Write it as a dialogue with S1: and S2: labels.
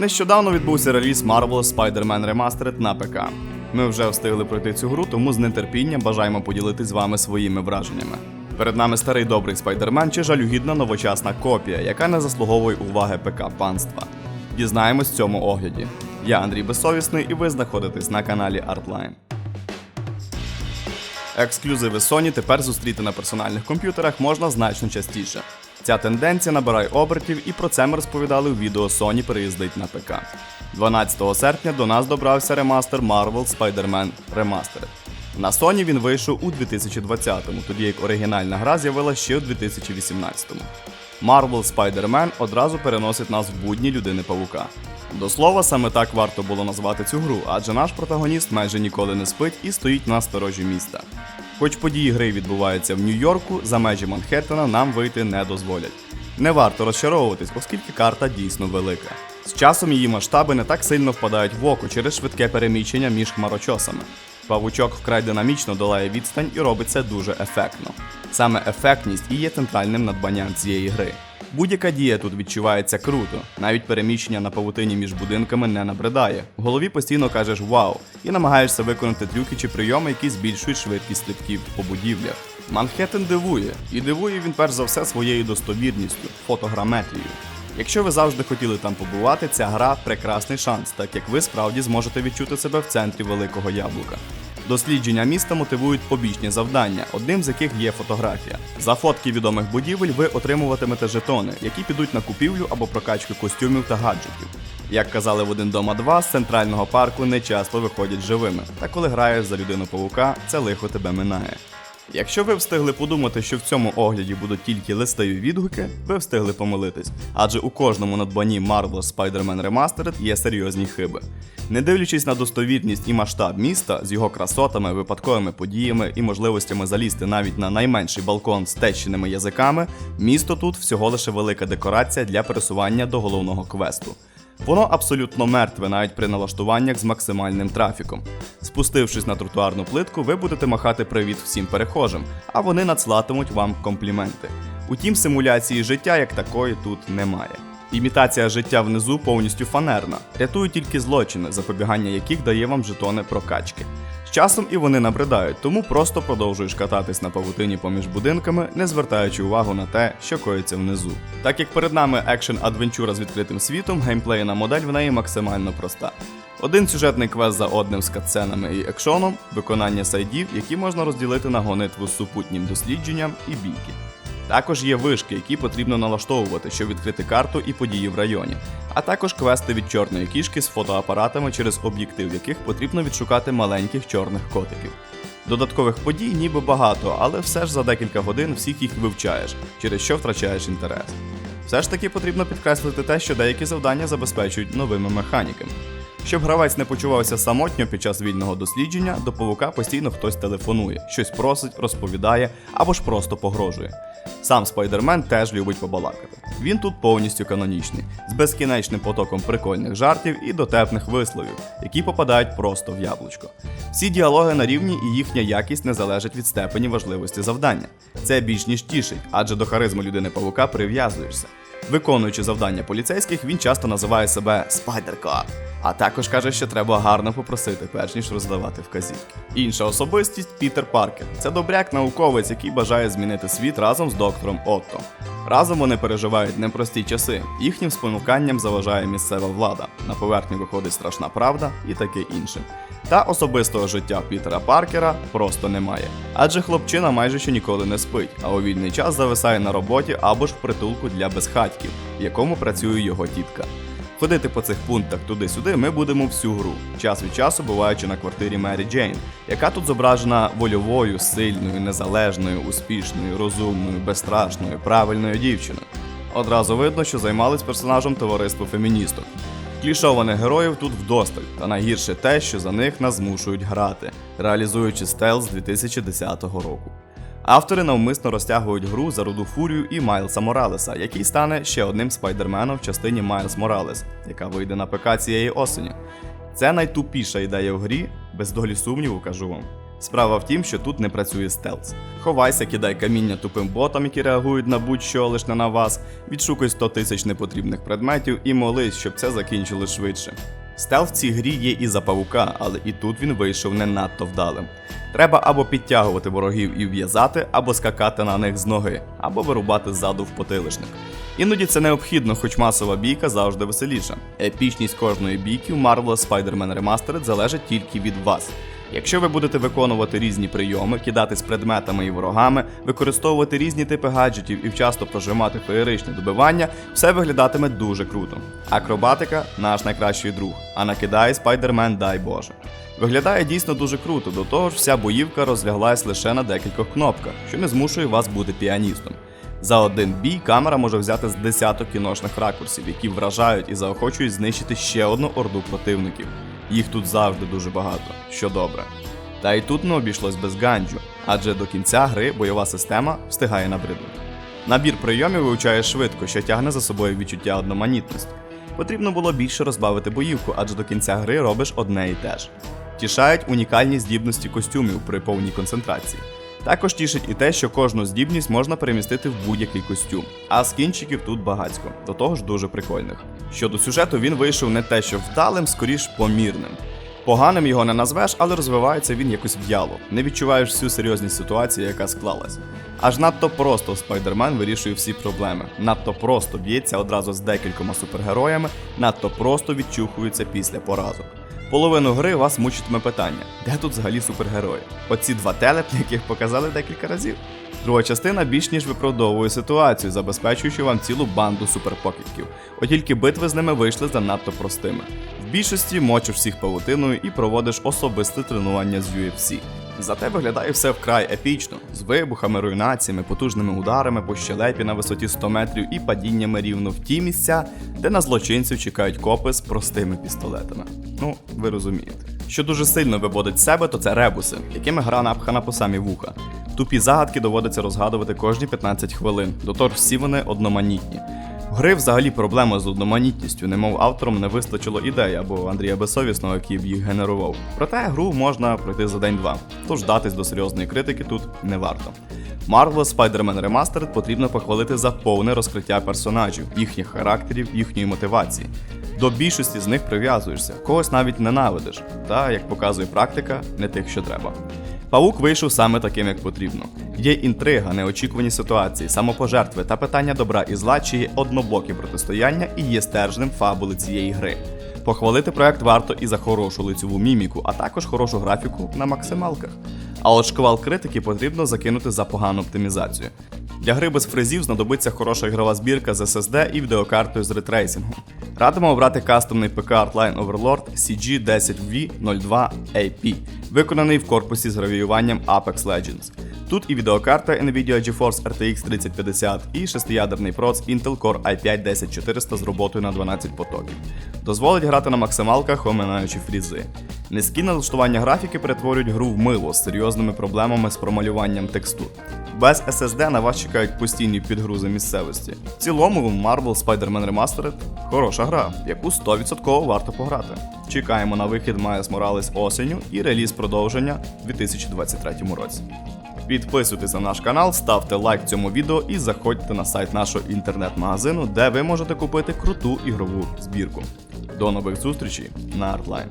S1: Нещодавно відбувся реліз Marvel Spider-Man Remastered на ПК. Ми вже встигли пройти цю гру, тому з нетерпінням бажаємо поділитись з вами своїми враженнями. Перед нами старий добрий Спайдермен чи жалюгідна новочасна копія, яка не заслуговує уваги ПК панства. Дізнаємось в цьому огляді. Я Андрій Безсовісний, і ви знаходитесь на каналі Artline. Ексклюзиви Sony тепер зустріти на персональних комп'ютерах можна значно частіше. Ця тенденція набирає обертів, і про це ми розповідали у відео Sony переїздить на ПК. 12 серпня до нас добрався ремастер Marvel Spider-Man Remastered. На Sony він вийшов у 2020-му, тоді як оригінальна гра з'явилася ще у 2018-му. Marvel Spider-Man одразу переносить нас в будні людини павука. До слова, саме так варто було назвати цю гру, адже наш протагоніст майже ніколи не спить і стоїть на сторожі міста. Хоч події гри відбуваються в Нью-Йорку, за межі Манхеттена нам вийти не дозволять. Не варто розчаровуватись, оскільки карта дійсно велика. З часом її масштаби не так сильно впадають в око через швидке переміщення між хмарочосами. Павучок вкрай динамічно долає відстань і робить це дуже ефектно. Саме ефектність і є центральним надбанням цієї гри. Будь-яка дія тут відчувається круто, навіть переміщення на павутині між будинками не набридає. В голові постійно кажеш вау і намагаєшся виконати трюки чи прийоми, які збільшують швидкість стрибків по будівлях. Манхеттен дивує, і дивує він перш за все своєю достовірністю, фотограметрією. Якщо ви завжди хотіли там побувати, ця гра прекрасний шанс, так як ви справді зможете відчути себе в центрі великого яблука. Дослідження міста мотивують побічні завдання, одним з яких є фотографія. За фотки відомих будівель ви отримуватимете жетони, які підуть на купівлю або прокачку костюмів та гаджетів. Як казали в один дома 2, з центрального парку не часто виходять живими, та коли граєш за людину павука, це лихо тебе минає. Якщо ви встигли подумати, що в цьому огляді будуть тільки листові відгуки, ви встигли помилитись, адже у кожному надбанні Marvel Spider-Man Remastered є серйозні хиби. Не дивлячись на достовірність і масштаб міста з його красотами, випадковими подіями і можливостями залізти навіть на найменший балкон з тещеними язиками, місто тут всього лише велика декорація для пересування до головного квесту. Воно абсолютно мертве навіть при налаштуваннях з максимальним трафіком. Спустившись на тротуарну плитку, ви будете махати привіт всім перехожим, а вони надсилатимуть вам компліменти. Утім, симуляції життя як такої тут немає. Імітація життя внизу повністю фанерна, рятують тільки злочини, запобігання яких дає вам жетони прокачки. Часом і вони набридають, тому просто продовжуєш кататись на павутині поміж будинками, не звертаючи увагу на те, що коїться внизу. Так як перед нами екшен адвенчура з відкритим світом, геймплейна модель в неї максимально проста. Один сюжетний квест за одним з катсценами і екшоном, виконання сайдів, які можна розділити на гонитву з супутнім дослідженням і бійки. Також є вишки, які потрібно налаштовувати, щоб відкрити карту і події в районі, а також квести від чорної кішки з фотоапаратами, через об'єктив яких потрібно відшукати маленьких чорних котиків. Додаткових подій ніби багато, але все ж за декілька годин всіх їх вивчаєш, через що втрачаєш інтерес. Все ж таки потрібно підкреслити те, що деякі завдання забезпечують новими механіками. Щоб гравець не почувався самотньо під час вільного дослідження, до павука постійно хтось телефонує, щось просить, розповідає або ж просто погрожує. Сам Спайдермен теж любить побалакати. Він тут повністю канонічний, з безкінечним потоком прикольних жартів і дотепних висловів, які попадають просто в яблучко. Всі діалоги на рівні і їхня якість не залежить від степені важливості завдання. Це більш ніж тішить, адже до харизми людини павука прив'язуєшся. Виконуючи завдання поліцейських, він часто називає себе Спайдеркоп. А також каже, що треба гарно попросити, перш ніж роздавати вказівки. Інша особистість Пітер Паркер. Це добряк науковець, який бажає змінити світ разом з доктором Отто. Разом вони переживають непрості часи. Їхнім спонуканням заважає місцева влада. На поверхню виходить страшна правда і таке інше. Та особистого життя Пітера Паркера просто немає. Адже хлопчина майже що ніколи не спить, а у вільний час зависає на роботі або ж в притулку для безхатьків, в якому працює його тітка. Ходити по цих пунктах туди-сюди ми будемо всю гру, час від часу буваючи на квартирі Мері Джейн, яка тут зображена вольовою, сильною, незалежною, успішною, розумною, безстрашною, правильною дівчиною. Одразу видно, що займались персонажем товариство феміністок. Клішованих героїв тут вдосталь, та найгірше те, що за них нас змушують грати, реалізуючи стелс з 2010 року. Автори навмисно розтягують гру за руду Фурію і Майлса Моралеса, який стане ще одним спайдерменом в частині Майлз Моралес, яка вийде на ПК цієї осені. Це найтупіша ідея в грі, без долі сумніву кажу вам. Справа в тім, що тут не працює стелс. Ховайся, кидай каміння тупим ботам, які реагують на будь-що лиш не на вас, відшукуй 100 тисяч непотрібних предметів і молись, щоб це закінчилось швидше. Стелс в цій грі є і за павука, але і тут він вийшов не надто вдалим. Треба або підтягувати ворогів і в'язати, або скакати на них з ноги, або вирубати ззаду в потилишник. Іноді це необхідно, хоч масова бійка завжди веселіша. Епічність кожної бійки в Marvel Spider-Man Remastered залежить тільки від вас. Якщо ви будете виконувати різні прийоми, кидатись предметами і ворогами, використовувати різні типи гаджетів і вчасно прожимати феєричне добивання, все виглядатиме дуже круто. Акробатика наш найкращий друг, а накидає спайдермен, дай Боже. Виглядає дійсно дуже круто, до того ж вся боївка розляглась лише на декількох кнопках, що не змушує вас бути піаністом. За один бій камера може взяти з десяток кіношних ракурсів, які вражають і заохочують знищити ще одну орду противників. Їх тут завжди дуже багато, що добре. Та й тут не обійшлось без ганджу, адже до кінця гри бойова система встигає набриднути. Набір прийомів вивчає швидко, що тягне за собою відчуття одноманітності. Потрібно було більше розбавити боївку, адже до кінця гри робиш одне і те ж. Тішають унікальні здібності костюмів при повній концентрації. Також тішить і те, що кожну здібність можна перемістити в будь-який костюм, а скінчиків тут багацько, до того ж дуже прикольних. Щодо сюжету, він вийшов не те, що вдалим, скоріш помірним. Поганим його не назвеш, але розвивається він якось в'яло. Не відчуваєш всю серйозність ситуації, яка склалась. Аж надто просто Спайдермен вирішує всі проблеми. Надто просто б'ється одразу з декількома супергероями, надто просто відчухується після поразок. Половину гри вас мучитиме питання: де тут взагалі супергерої? Оці два телепні, яких показали декілька разів. Друга частина більш ніж виправдовує ситуацію, забезпечуючи вам цілу банду суперпокидьків. От тільки битви з ними вийшли занадто простими. В більшості мочиш всіх павутиною і проводиш особисте тренування з UFC. Зате виглядає все вкрай епічно, з вибухами, руйнаціями, потужними ударами по щелепі на висоті 100 метрів і падіннями рівно в ті місця, де на злочинців чекають копи з простими пістолетами. Ну, ви розумієте. Що дуже сильно виводить себе, то це ребуси, якими гра напхана по самі вуха. Тупі загадки доводиться розгадувати кожні 15 хвилин, до того всі вони одноманітні. В гри взагалі проблема з одноманітністю, немов авторам не вистачило ідей або Андрія Безсовісного, який б їх генерував. Проте гру можна пройти за день-два, тож датись до серйозної критики тут не варто. Marvel Spider-Man Remastered потрібно похвалити за повне розкриття персонажів, їхніх характерів, їхньої мотивації. До більшості з них прив'язуєшся, когось навіть ненавидиш, та, як показує практика, не тих, що треба. Паук вийшов саме таким, як потрібно. Є інтрига, неочікувані ситуації, самопожертви та питання добра і зла, чи є однобокі протистояння і є стержнем фабули цієї гри. Похвалити проект варто і за хорошу лицьову міміку, а також хорошу графіку на максималках. А от шквал критики потрібно закинути за погану оптимізацію. Для гри без фрезів знадобиться хороша ігрова збірка з SSD і відеокартою з ретрейсингом. Радимо обрати кастомний ПК Artline Overlord CG10V02AP, виконаний в корпусі з гравіюванням Apex Legends. Тут і відеокарта Nvidia GeForce RTX 3050 і шестиядерний проц Intel Core i5 10400 з роботою на 12 потоків. Дозволить грати на максималках, оминаючи фрізи. Низькі налаштування графіки перетворюють гру в мило з серйозними проблемами з промалюванням текстур. Без SSD на вас чекають постійні підгрузи місцевості. В цілому, Marvel Spider-Man Remastered хороша гра, в яку 100% варто пограти. Чекаємо на вихід Miles Morales осенню і реліз продовження у 2023 році. Підписуйтесь на наш канал, ставте лайк цьому відео і заходьте на сайт нашого інтернет-магазину, де ви можете купити круту ігрову збірку. До нових зустрічей на Artline.